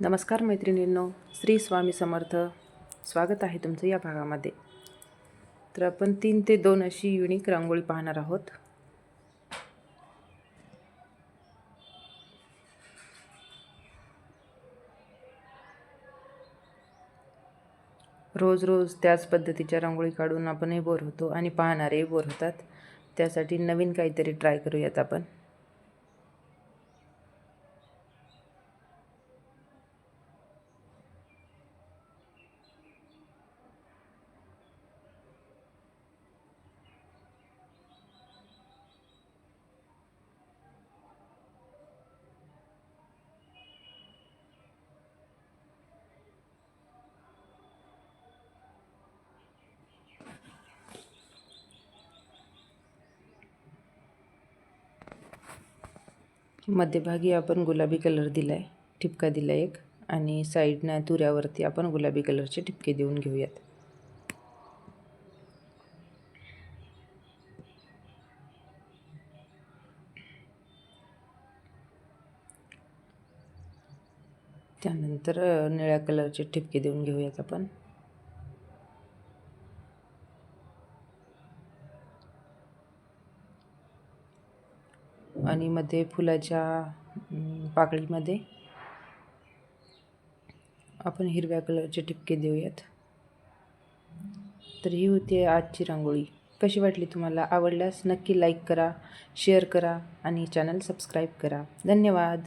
नमस्कार मैत्रिणींनो श्री स्वामी समर्थ. स्वागत आहे तुमचं या भागामध्ये. तर आपण तीन ते दोन अशी युनिक रांगोळी पाहणार आहोत. रोज रोज त्याच पद्धतीच्या रांगोळी काढून आपणही बोर होतो आणि पाहणारेही बोर होतात. त्यासाठी नवीन काहीतरी ट्राय करूयात आपण. मध्यभागी आपण गुलाबी कलर दिला आहे ठिपका दिला एक. आणि साईडनं तुऱ्यावरती आपण गुलाबी कलरचे ठिपके देऊन घेऊयात. त्यानंतर निळ्या कलरचे ठिपके देऊन घेऊयात आपण. आणि मध्ये फुलाच्या पाकळीमध्ये आपण हिरव्या कलरचे टिपके देऊयात. तर ही होती आजची रांगोळी. कशी वाटली तुम्हाला? आवडल्यास नक्की लाईक करा शेअर करा आणि चॅनल सबस्क्राईब करा. धन्यवाद.